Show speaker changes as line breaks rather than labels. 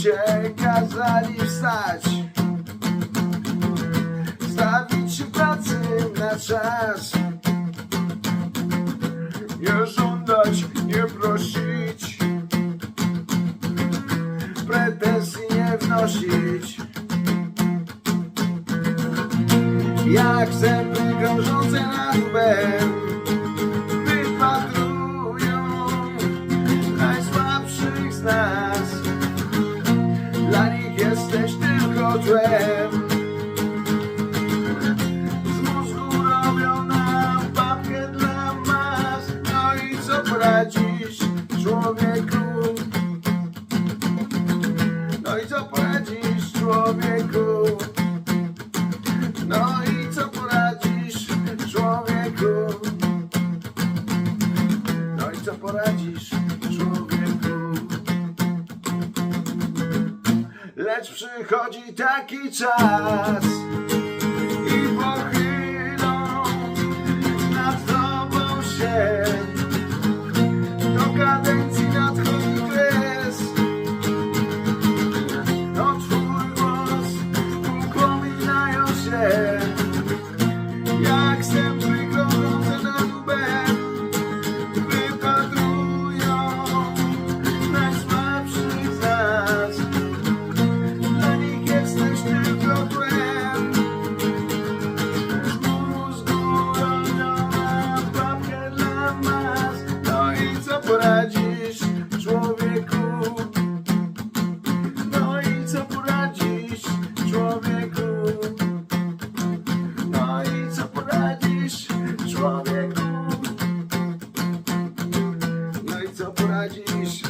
ludzie kazali wstać. Stawić się pracy na czas. Nie żądać, nie prosić. Pretensji nie wnosić. Jak zęby grążące nad łbem No i co poradzisz, człowieku? No i co poradzisz, człowieku? Lecz przychodzi taki czas. No i co poradzisz?